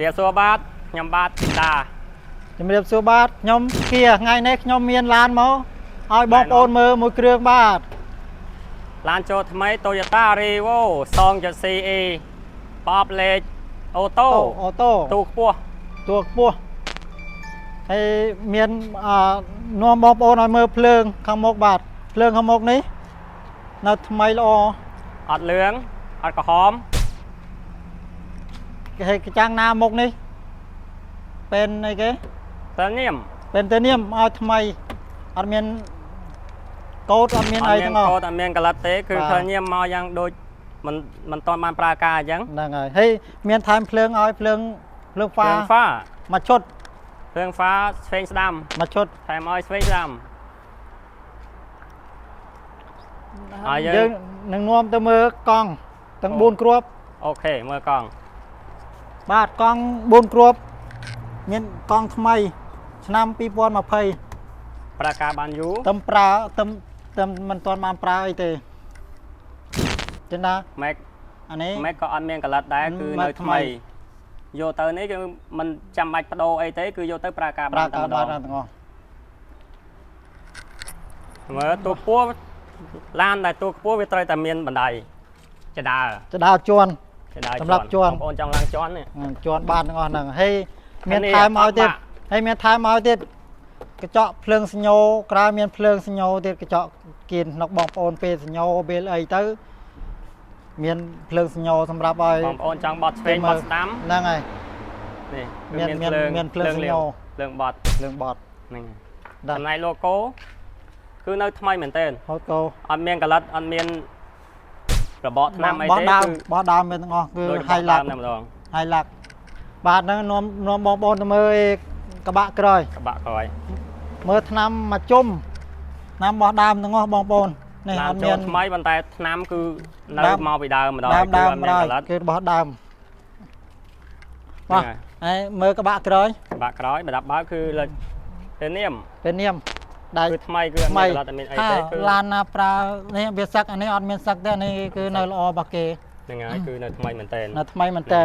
រៀបសួរបាទខ្ញុំបាទទីតាជំរាបសួរបាទខ្ញុំគៀថ្ងៃនេះខ្ញុំមានឡានមកឲ្យបងប្អូនមើលមួយគ្រឿងបាទឡានចូលថ្មី Toyota Revo 2.4A បបលេខអូតូអូតូទូខ្ពស់តួខ្ពស់ហើយមានអឺនាំបងប្អូនឲ្យមើលភ្លើងខាងមុខបាទភ្លើងខាងមុខនេះ នៅថ្មីល្អអត់លឿងអត់ក្រហម គេហៅកចាំងណាមុខនេះเป็นអីគេ តើញៀម เป็นតេនៀមឲ្យថ្មីអត់មានកោតអត់មាន អ អី ត់មា ទាំង ន អស់ កោតអត់មានកលិតទេគឺ បាទ ឃើញញៀមមកយ៉ាងដូចមិនមិនតាន់បានប្រើការអញ្ចឹង ហ្នឹងហើយហើយមានថែមភ្លើងឲ្យភ្លើងភ្លើង ភ្លើ ฟ้าง ហ្វា មួយឈុត ភ្លើងហ្វាឆ្វេងស្ដាំ មួយឈុត ថែមឲ្យឆ្វេងស្ដាំ ហើយយើង យើងនឹងនាំទៅមើលកង់ទាំង អូ 4គ្រាប់ អូខេមើលកង់ បាទកង់4គ្រាប់មានកង់ថ្មី ឆ្នាំ2020ប្រើការបានយូរទំប្រើទំទំមិនទាន់បានប្រើអីទេចឹងណាម៉ែកអានេះម៉ែកក៏អត់មានកលិតដែរគឺម៉ែនៅកថ្ថ្មីមីយកទៅនេះគឺមិនចាំបាច់បដូរអីទេគឺយកទៅប្រើការប្រើបានតែការម្ដបានងទាំងអស់មើលទូខ្ពស់ឡានដែលទូខ្ពស់វាត្រូវតែមានបណ្ដៃចដាចដាជន់ចដា សម្រាប់ជាន់បងប្អូនចង់ឡើងជាន់នេះជន់បានទាំងអស់ហ្នឹងហើយមានអានេះថែមឲ្យទៀតអត់បាក់ហើយមានថែមឲ្យទៀតកញ្ចក់ភ្លើងសញ្ញោក្រៅមានភ្លើងសញ្ញោទៀតកញ្ចក់គៀនក្នុងបងប្អូនពេលសញ្ញោពេលអីទៅមានភ្លើងសញ្ញោសម្រាប់ឲ្យបងប្អូនចង់បត់ឆ្វេងទៅមើបលត់ស្ដាំហ្នឹងហើយនេះគឺមានមានមានភ្លើងមានភ្លើងលាវស្ញោភ្លើងបត់ភ្លើងបត់ហ្នឹងដាក់ចំណែក logo គឺនៅថ្មីមែនទែនហូតកោអត់មានកលិតអត់មាន របកថ្នាំអីបោះទេដើមគឺបោះដើមមានទាំងអស់គឺដូចហៃឡាក់តែម្ដងហៃឡាក់បាទហ្នឹងនាំនាំបងប្អូនទៅមើលឯកបាក់ក្រោយកបាក់ក្រោយមើលឆ្នាំមកជុំឆ្នាំបោះដើមទាំងអស់បងប្អូននេះឡាអនត់ចូលមានថ្មីប៉ុន្តែថ្នាំគឺនៅដើមមកពីដើមម្ដងដើមគឺដើមអត់មានដែរកលិតគឺបោះដើមហ្នឹងបាទហើយមើលកបាក់ក្រោយហើយបាក់ក្រោយប្រដាប់បើកគឺលេចទេនាមពេលនាម ដែលគឺថ្មីគឺអត់មានកន្លត់អត់មានអីទេគឺឡានណាប្រើនេះវាសឹកអានេះអត់មានសឹកទេអានេះគឺនៅល្អរបស់គេហ្នឹងហើយគឺនៅថ្មីមែនតើនៅថ្មីមែនតើ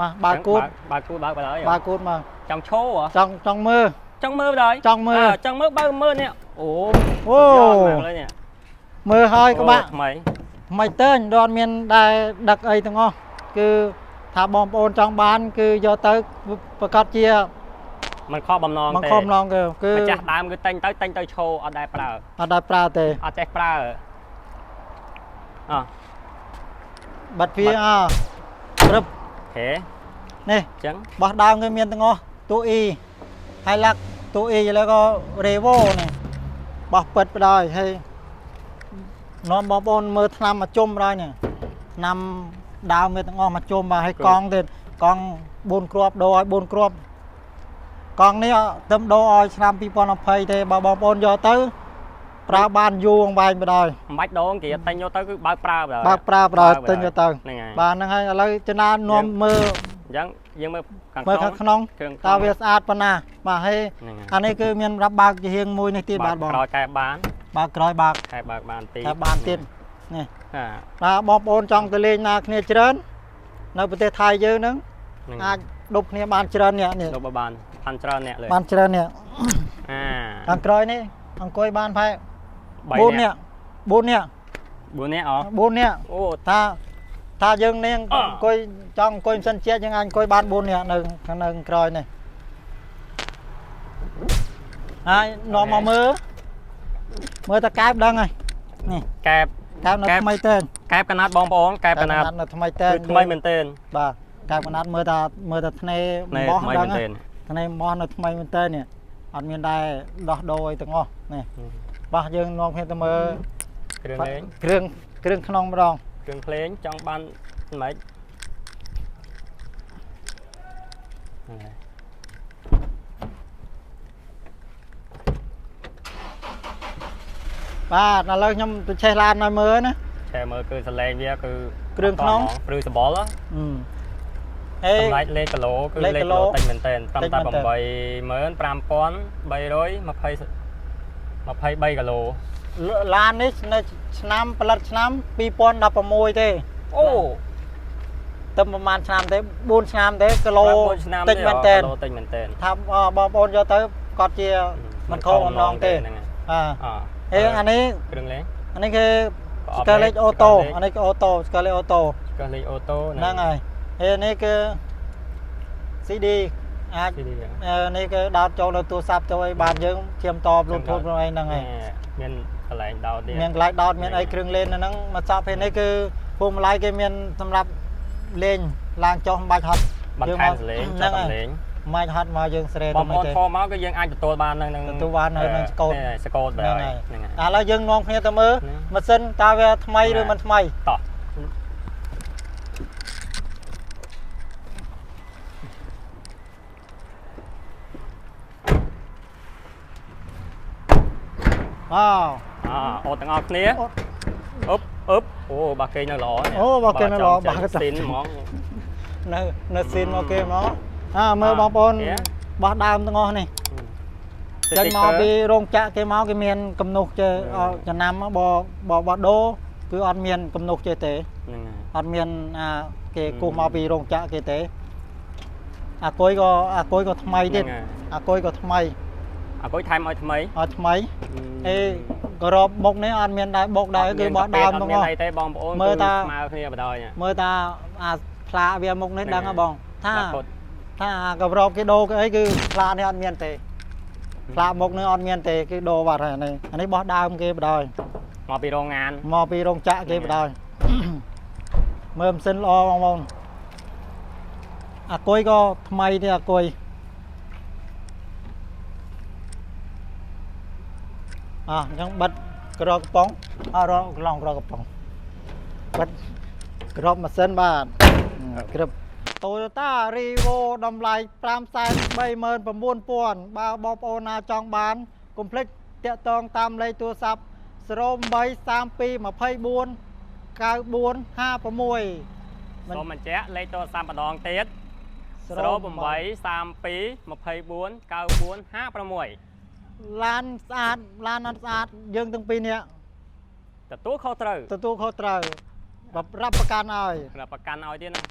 បាទបើកគូតបើកគូតបើកបើហើយបើកគូតមកចង់ឈោហ៎ចង់ចង់មើលចង់មើលដែរចង់មើលចង់មើលបើមើលនេះអូអូមើលហើយក្បាក់ថ្មីថ្មីតើដល់មានដែរដឹកអីទាំងអស់គឺថាបងប្អូនចង់បាន គឺយកទៅប្រកាសជា มันខកបំណង មក ទេ ខំឡងគឺគឺ ម្ចាស់ដើមគឺតែងទៅតែងទៅឈោអត់ដែរប្រើ អត់ដែលប្រើទេ អត់ចេះប្រើអោះ បាត់វាអព្រឹប អូខេ នេះ អញ្ចឹង បោះដើមគឺមានទាំងអស់តួ E ហើយឡាក់តួ E ឥឡូវក៏ Revo នេះបោះពិតបដ ாய் ហើយនាំបងប្អូនមើលឆ្នាំមកជុំបដ ாய் នេះឆ្នាំដើមវាទាំងអស់មកជុំបាទហើយកង់ទៀតកង់4គ្រាប់ដូរឲ្យ4គ្រាប់ កង់នេះទឹមដូរឲ្យឆ្នាំ2020ទេបើបងប្អូនយកទៅប្រើបានយូរអង្វែងបដ ாய் មិនបាច់ដងគេតែញយកទៅគឺបើកប្រើបើបើប្រើបដ ாய் ទិញយកទៅហ្នឹងហើយបាទហ្នឹងហើយឥឡូវចំណាននាំមើលអញ្ចឹងយើងមើលខាងមើលខាងក្នុងគ្រឿងតើវាស្អាតប៉ុណ្ណាបាទហើយហ្នឹងហើយអានេះគឺមានរាប់បើកជាហៀងមួយនេះទៀតបាទបងក្រោយកែបានបើកក្រោយបើកកែបើកបានទីតែបានទៀតនេះហាបាទបងប្អូនចង់ទៅលេងណាគ្នាច្រើននៅប្រទេសថៃយើងហ្នឹងហ្នឹង អាចដប់គ្នាបានច្រើននេះនេះលុបបានផាន់ច្រើនអ្នកលើបានច្រើននេះអាខាងក្រោយនេះអង្គុយបានប្រហែល3 4នាក់4នាក់4នាក់អ4នាក់អូថាថាយើងនាងអ่าអង្គុយចង់អង្គុយមិនសិនជាតិយើងអាចអង្គុយបាន4នាក់នៅខាងនៅខាងក្រោយនេះហើយនាំមកមើលមើលតកែបដឹងហើយនេះកែបកែបនៅកែបថ្មីតើកែបកណាត់បងប្អូនកែបកណាត់នៅថ្មីតើគឺថ្មីមែនទែនបាទ កែបកណាត់មើលតាមើលតាធ្នេណែបោះថ្មីដឹងមែនទែនធ្នេបោះនៅថ្មីមែនតើនេះអត់មានដែរដោះដូរអីទាំងអស់នេះបោះយើងនាំគ្នាទៅមើលគ្រឿងលេងគ្រឿងគ្រឿងក្នុងម្ដងគ្រឿងភ្លេងចង់បានមិនម៉េចហ្នឹងហើយបាទឥឡូវខ្ញុំទៅឆេះឡានឲ្យមើលណាឆែមើលគឺសលេងវាគឺគ្រឿងក្នុងព្រឺសបល់ហ៎ អឺហេសម្រាប់លេខគីឡូគឺលេខលេខគីគីឡូឡូតិចមែនទែនត្រឹមតិចតែមែនទែន85320 23គីឡូឡាននេះនៅឆ្នាំផលិតឆ្នាំ2016ទេអូទៅប្រហែលឆ្នាំទេ4ឆ្នាំទេគីឡូ4ឆ្នាំតិចមែនតើគីឡូតិចមែនតើថាអបងប្អូនយកទៅគាត់ជាមិនខកអំណងទេហ្នឹងហើយអើអអេអានេះគ្រឿងលេងអានេះគឺប្រអប់ស្កលេចលេខអូតូស្កលេចអានេះគឺអូតូស្កលេចអូតូកលេខអូតូហ្នឹងហើយ ហើយនេះគឺ CD អាចទីនេះអឺនេះគឺដោតចូលនៅទូរស័ព្ទចូលឲ្យបានយើងឈាមត Bluetooth ខ្លួនឯងហ្នឹងហើយមានកន្លែងដោតទៀតមានកន្លែងដោតមានអីគ្រឿងលេងនៅហ្នឹងមកសពពេលនេះគឺភូមិឡាយគេមានសម្រាប់លេងឡើងចុះមិនបាច់ហត់បន្ថែមសលេងហ្នឹងចុះហើយសលេងមិនបាច់ហត់មកយើងស្រែបងទៅប្មិនអូនទេធម៌មកគឺយើងអាចទទួលបាននៅនឹងទទួលបាននៅនឹងស្កូតនេះស្កូតបែបហ្នឹងហ្នឹងហើយហ្នឹងហើយឥឡូវយើងនាំគ្នាទៅមើលហ្នឹងម៉ាស៊ីនតើវាថ្មីឬមិនថ្មីតោះ វ៉ាវអអូទាំងអស់គ្នាអូអឹបអឹបអូបាក់គេនៅល្អនេះអូបាក់គេនៅល្អចង់បាក់គេស៊ីនហ្មងនៅនៅស៊ីនមកគេមកអើមើលបងប្អូន Yeah. បោះដើមទាំងអស់នេះចេញមកពីរោងចក្រគេមកគេមានកំណុះចេះអត់ចំណាំបបបដូរគឺអត់មានកំណុះចេះទេហ្នឹងហើយអត់មានអាគេហឹមគូសមកពីរោងចក្រគេទេអាគុយក៏អាគុយក៏ថ្មីទៀតហ្នឹងហើយអាគុយក៏ថ្មី អគុយថែមឲ្យថ្មីឲ្យថ្មីអេក៏រອບបុកនេះអត់មានដែរបុកដែរគឺបោះដើមហ្នឹងអត់មានទេបងប្អូនមើលតាស្មើគ្នាបណ្ដោយមើលតាអាផ្លាកវាមុខនេះដឹងហ៎បងថាថាកម្របគេដូរគេអីគឺផ្លាកនេះអត់មានទេផ្លាកមុខនេះអត់មានទេគេដូរបាត់ហើយនេះអានេះបោះដើមគេបណ្ដោយមកពីរោងងានមកពីរោងចក្រគេបណ្ដោយមើលម៉ាស៊ីនល្អបងប្អូនអាគុយក៏ថ្មីទេអាគុយ អ่ะអញ្ចឹងបិទក្រកកំប៉ុងអរកឡងក្រកកំប៉ុងបិទក្របម៉ាស៊ីនបាទក្រឹប Toyota Revo តម្លៃ539,000បើបងប្អូនណាចង់បានកុំភ្លេចតាក់ទងតាមលេខទូរស័ព្ទ083224 9456សូមបញ្ជាក់លេខទូរស័ព្ទម្ដងទៀត 0832249456ឡានស្អាតឡានអត់ស្អាតយើងទាំងពីរនាក់ទទួលខុសត្រូវទទួលខុសត្រូវបរាប់ប្រកាន់ឲ្យខ្ញុំប្រកាន់ឲ្យទៀតណា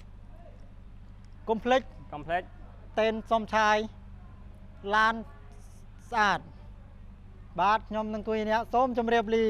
កុំភ្លេចកុំភ្លេច tên សុំឆាយឡានស្អាតបាទខ្ញុំនឹងគួយអ្នកសូមជម្រាបលា